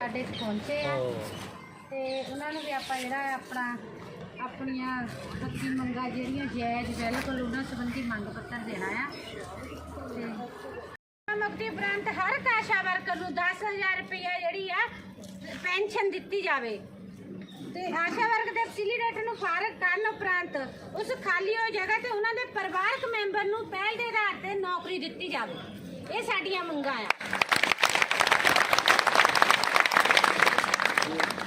ਸਾਡੇ ਇੱਥੇ ਪਹੁੰਚੇ ਆ। ਤੇ ਉਹਨਾਂ ਨੂੰ ਵੀ ਆਪਾਂ ਜਿਹੜਾ ਆਪਣਾ ਆਪਣੀਆਂ ਹੱਕੀ ਮੰਗਾਂ ਜਿਹੜੀਆਂ ਜਾਇਜ਼ ਬਿਲਕੁਲ ਉਹਨਾਂ ਸੰਬੰਧੀ ਮੰਗ ਪੱਤਰ ਦੇਣਾ ਆ। ਤੇ ਮੁਕਤੀ ਉਪਰੰਤ ਹਰ ਕਾਸ਼ਾ ਵਰਕਰ ਨੂੰ 10000 ਰੁਪਏ ਜਿਹੜੀ ਆ ਪੈਨਸ਼ਨ ਦਿੱਤੀ ਜਾਵੇ। ਤੇ ਆਸ਼ਾ ਵਰਗ ਦੇ ਫੈਸਿਲੀਟੇਟਰ ਨੂੰ ਫਾਰਗ ਕਰਨ ਉਪਰੰਤ ਉਸ ਖਾਲੀ ਹੋਈ ਜਗ੍ਹਾ ਤੇ ਉਹਨਾਂ ਦੇ ਪਰਿਵਾਰਕ ਮੈਂਬਰ ਨੂੰ ਪਹਿਲ ਦੇ ਆਧਾਰ ਤੇ ਨੌਕਰੀ ਦਿੱਤੀ ਜਾਵੇ। ਇਹ ਸਾਡੀਆਂ ਮੰਗਾਂ ਆ। ਮੁੱਖ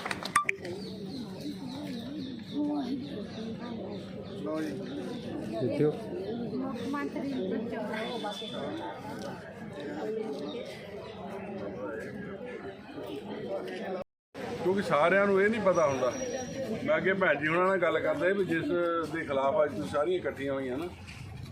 ਕਿਉਂਕਿ ਸਾਰਿਆਂ ਨੂੰ ਇਹ ਨਹੀਂ ਪਤਾ ਹੁੰਦਾ। ਮੈਂ ਅੱਗੇ ਭੈਣ ਜੀ ਉਹਨਾਂ ਨਾਲ ਗੱਲ ਕਰਦਾ ਸੀ ਵੀ ਜਿਸ ਦੇ ਖਿਲਾਫ ਅੱਜ ਤੁਸੀਂ ਸਾਰੀਆਂ ਇਕੱਠੀਆਂ ਹੋਈਆਂ ਨਾ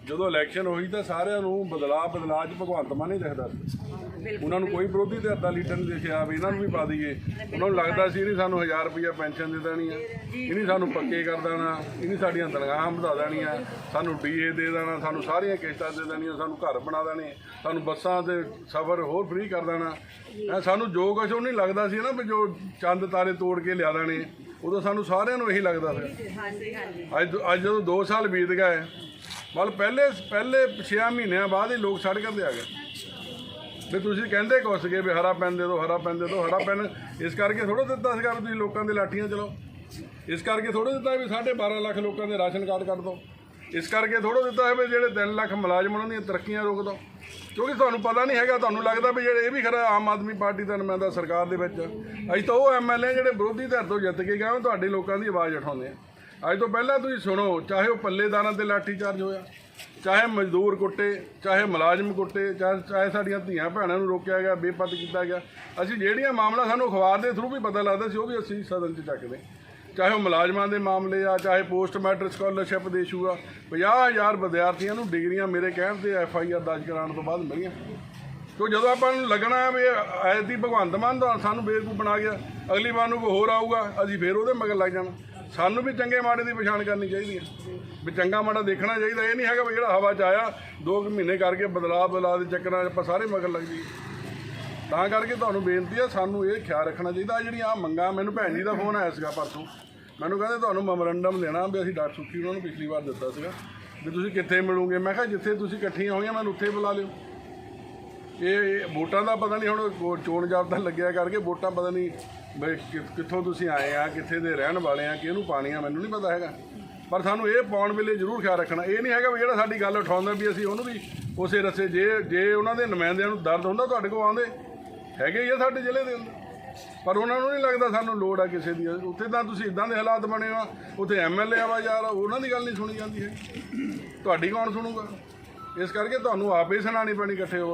ਜਦੋਂ ਇਲੈਕਸ਼ਨ ਹੋਈ ਤਾਂ ਸਾਰਿਆਂ ਨੂੰ ਬਦਲਾਅ ਬਦਲਾਅ ਚ ਭਗਵੰਤ ਮਾਨ ਹੀ ਦਿਖਦਾ ਸੀ। ਉਹਨਾਂ ਨੂੰ ਕੋਈ ਵਿਰੋਧੀ ਧਿਰ ਦਾ ਲੀਡਰ ਨਹੀਂ ਦੇਖਿਆ ਵੀ ਇਹਨਾਂ ਨੂੰ ਵੀ ਪਾ ਦਈਏ। ਉਹਨਾਂ ਨੂੰ ਲੱਗਦਾ ਸੀ ਨਹੀਂ ਸਾਨੂੰ 1000 ਰੁਪਇਆ ਪੈਨਸ਼ਨ ਦੇ ਦੇਣੀ ਆ। ਇਹ ਨਹੀਂ ਸਾਨੂੰ ਪੱਕੇ ਕਰ ਦੇਣਾ। ਇਹ ਨਹੀਂ ਸਾਡੀਆਂ ਤਨਖਾਹਾਂ ਵਧਾ ਦੇਣੀਆਂ। ਸਾਨੂੰ ਡੀਏ ਦੇ ਦੇਣਾ। ਸਾਨੂੰ ਸਾਰੀਆਂ ਕਿਸ਼ਤਾਂ ਦੇ ਦੇਣੀਆਂ। ਸਾਨੂੰ ਘਰ ਬਣਾ ਦੇਣੇ। ਸਾਨੂੰ ਬੱਸਾਂ ਤੇ ਸਫ਼ਰ ਹੋਰ ਫ੍ਰੀ ਕਰ ਦੇਣਾ। ਸਾਨੂੰ ਜੋ ਕੁਛ ਉਹ ਨਹੀਂ ਲੱਗਦਾ ਸੀ ਨਾ ਵੀ ਜੋ ਚੰਦ ਤਾਰੇ ਤੋੜ ਕੇ ਲਿਆ ਦੇਣੇ ਉਦੋਂ ਸਾਨੂੰ ਸਾਰਿਆਂ ਨੂੰ ਇਹੀ ਲੱਗਦਾ ਸੀ। ਅੱਜ ਅੱਜ ਜਦੋਂ 2 ਸਾਲ ਬੀਤ ਗਏ ਮਤਲਬ ਪਹਿਲੇ ਪਹਿਲੇ 6 ਮਹੀਨਿਆਂ ਬਾਅਦ ਹੀ ਲੋਕ ਸੜਕਾਂ ਤੇ ਆ ਗਏ। ਵੀ ਤੁਸੀਂ ਕਹਿੰਦੇ ਕੁਛ ਸੀਗੇ ਵੀ ਹਰਾ ਪੈਨ ਦੇ ਦਿਓ, ਹਰਾ ਪੈਨ ਦੇ ਦਿਓ, ਹਰਾ ਪੈਨ। ਇਸ ਕਰਕੇ ਥੋੜਾ ਦਿੱਤਾ ਸੀਗਾ ਵੀ ਤੁਸੀਂ ਲੋਕਾਂ ਦੇ ਲਾਠੀਆਂ ਚਲਾਓ। ਇਸ ਕਰਕੇ ਥੋੜਾ ਦਿੱਤਾ ਵੀ 12.5 ਲੱਖ ਲੋਕਾਂ ਦੇ ਰਾਸ਼ਨ ਕਾਰਡ ਕੱਢ ਦਿਓ। ਇਸ ਕਰਕੇ ਥੋੜਾ ਦਿੱਤਾ ਹੈ ਵੀ ਜਿਹੜੇ 3 ਲੱਖ ਮੁਲਾਜ਼ਮ ਉਹਨਾਂ ਦੀਆਂ ਤਰੱਕੀਆਂ ਰੋਕ ਦਿਓ। ਕਿਉਂਕਿ ਤੁਹਾਨੂੰ ਪਤਾ ਨਹੀਂ ਹੈਗਾ, ਤੁਹਾਨੂੰ ਲੱਗਦਾ ਵੀ ਜਿਹੜੇ ਇਹ ਵੀ ਖਰਾ ਆਮ ਆਦਮੀ ਪਾਰਟੀ ਦਾ ਨੁਮਾਇੰਦਾ ਸਰਕਾਰ ਦੇ ਵਿੱਚ ਅਸੀਂ ਤਾਂ ਉਹ ਐਮਐਲਏ ਜਿਹੜੇ ਵਿਰੋਧੀ ਧਿਰ ਤੋਂ ਜਿੱਤ ਕੇ ਗਏ, ਉਹ ਤੁਹਾਡੇ ਲੋਕਾਂ ਦੀ ਆਵਾਜ਼ ਉਠਾਉਂਦੇ ਆ। ਅੱਜ ਤੋਂ ਪਹਿਲਾਂ ਤੁਸੀਂ ਸੁਣੋ, ਚਾਹੇ ਉਹ ਪੱਲੇਦਾਰਾਂ ਤੇ ਲਾਠੀਚਾਰਜ ਹੋਇਆ, ਚਾਹੇ ਮਜ਼ਦੂਰ ਕੁੱਟੇ, ਚਾਹੇ ਮੁਲਾਜ਼ਮ ਕੁੱਟੇ, ਚਾਹੇ ਚਾਹੇ ਸਾਡੀਆਂ ਧੀਆਂ ਭੈਣਾਂ ਨੂੰ ਰੋਕਿਆ ਗਿਆ, ਬੇਪਤ ਕੀਤਾ ਗਿਆ। ਅਸੀਂ ਜਿਹੜੀਆਂ ਮਾਮਲਾ ਸਾਨੂੰ ਅਖਬਾਰ ਦੇ ਥਰੂ ਵੀ ਪਤਾ ਲੱਗਦਾ ਸੀ, ਉਹ ਵੀ ਅਸੀਂ ਸਦਨ 'ਚ ਚੱਕਦੇ ਚਾਹੇ ਉਹ ਮੁਲਾਜ਼ਮਾਂ ਦੇ ਮਾਮਲੇ ਆ, ਚਾਹੇ ਪੋਸਟ ਮੈਟ੍ਰਿਕ ਸਕਾਲਰਸ਼ਿਪ ਦੇ ਇਸ਼ੂ ਆ 50000 ਵਿਦਿਆਰਥੀਆਂ ਨੂੰ ਡਿਗਰੀਆਂ ਮੇਰੇ ਕਹਿਣ ਤੇ ਐਫ ਆਈ ਆਰ ਦਰਜ ਕਰਾਉਣ ਤੋਂ ਬਾਅਦ ਮਿਲੀਆਂ। ਕਿਉਂ ਜਦੋਂ ਆਪਾਂ ਨੂੰ ਲੱਗਣਾ ਵੀ ਐਸ ਭਗਵੰਤ ਮਾਨ ਦਾ ਸਾਨੂੰ ਬੇਵਕੂਫ ਬਣਾ ਗਿਆ, ਅਗਲੀ ਵਾਰ ਨੂੰ ਕੋਈ ਹੋਰ ਆਊਗਾ, ਅਸੀਂ ਫੇਰ ਉਹਦੇ ਮਗਰ ਲੱਗ ਜਾਣਾ। ਸਾਨੂੰ ਵੀ ਚੰਗੇ ਮਾੜੇ ਦੀ ਪਛਾਣ ਕਰਨੀ ਚਾਹੀਦੀ ਹੈ। ਵੀ ਚੰਗਾ ਮਾੜਾ ਦੇਖਣਾ ਚਾਹੀਦਾ। ਇਹ ਨਹੀਂ ਹੈਗਾ ਵੀ ਜਿਹੜਾ ਹਵਾ 'ਚ ਆਇਆ 2 ਮਹੀਨੇ ਕਰਕੇ ਬਦਲਾਅ ਬਦਲਾਅ ਦੇ ਚੱਕਰਾਂ 'ਚ ਆਪਾਂ ਸਾਰੇ ਮਗਰ ਲੱਗ ਜਾਈਏ। ਤਾਂ ਕਰਕੇ ਤੁਹਾਨੂੰ ਬੇਨਤੀ ਹੈ, ਸਾਨੂੰ ਇਹ ਖਿਆਲ ਰੱਖਣਾ ਚਾਹੀਦਾ। ਆਹ ਜਿਹੜੀਆਂ ਆ ਮੰਗਾਂ, ਮੈਨੂੰ ਭੈਣ ਜੀ ਦਾ ਫੋਨ ਆਇਆ ਸੀਗਾ ਪਰਸੋਂ। ਮੈਨੂੰ ਕਹਿੰਦੇ ਤੁਹਾਨੂੰ ਮੈਮੋਰੰਡਮ ਦੇਣਾ ਵੀ ਅਸੀਂ ਡਾਕਟਰ ਸੁੱਖੀ ਉਹਨਾਂ ਨੂੰ ਪਿਛਲੀ ਵਾਰ ਦਿੱਤਾ ਸੀਗਾ। ਵੀ ਤੁਸੀਂ ਕਿੱਥੇ ਮਿਲੋਗੇ? ਮੈਂ ਕਿਹਾ ਜਿੱਥੇ ਤੁਸੀਂ ਇਕੱਠੀਆਂ ਹੋਈਆਂ, ਮੈਨੂੰ ਉੱਥੇ ਬੁਲਾ ਲਿਓ। ਇਹ ਵੋਟਾਂ ਦਾ ਪਤਾ ਨਹੀਂ ਹੁਣ ਚੋਣ ਜਾਬਤਾ ਲੱਗਿਆ ਕਰਕੇ ਵੋਟਾਂ ਪਤਾ ਨਹੀਂ ਬਈ ਕਿ- ਕਿੱਥੋਂ ਤੁਸੀਂ ਆਏ ਆ, ਕਿੱਥੇ ਦੇ ਰਹਿਣ ਵਾਲੇ ਆ, ਕਿਹਨੂੰ ਪਾਣੀ ਆ, ਮੈਨੂੰ ਨਹੀਂ ਪਤਾ ਹੈਗਾ। ਪਰ ਸਾਨੂੰ ਇਹ ਪਾਉਣ ਵੇਲੇ ਜ਼ਰੂਰ ਖਿਆਲ ਰੱਖਣਾ। ਇਹ ਨਹੀਂ ਹੈਗਾ ਵੀ ਜਿਹੜਾ ਸਾਡੀ ਗੱਲ ਉਠਾਉਂਦਾ ਵੀ ਅਸੀਂ ਉਹਨੂੰ ਵੀ ਉਸੇ ਰਸੇ ਜੇ ਜੇ ਉਹਨਾਂ ਦੇ ਨੁਮਾਇੰਦਿਆਂ ਨੂੰ ਦਰਦ ਹੁੰਦਾ, ਤੁਹਾਡੇ ਕੋਲ ਆਉਂਦੇ। ਹੈਗੇ ਹੀ ਆ ਸਾਡੇ ਜ਼ਿਲ੍ਹੇ ਦੇ ਅੰਦਰ। ਪਰ ਉਹਨਾਂ ਨੂੰ ਨਹੀਂ ਲੱਗਦਾ ਸਾਨੂੰ ਲੋੜ ਆ ਕਿਸੇ ਦੀ। ਉੱਥੇ ਤਾਂ ਤੁਸੀਂ ਇਦਾਂ ਦੇ ਹਾਲਾਤ ਬਣੇ ਆ। ਉੱਥੇ ਐਮਐਲਏ ਆਵਾ ਯਾਰ ਉਹਨਾਂ ਦੀ ਗੱਲ ਨਹੀਂ ਸੁਣੀ ਜਾਂਦੀ ਹੈ ਤੁਹਾਡੀ ਕੌਣ ਸੁਣੂਗਾ? ਇਸ ਕਰਕੇ ਤੁਹਾਨੂੰ ਆਪੇ ਸੁਣਾਣੀ ਪੈਣੀ ਇਕੱਠੇ ਹੋ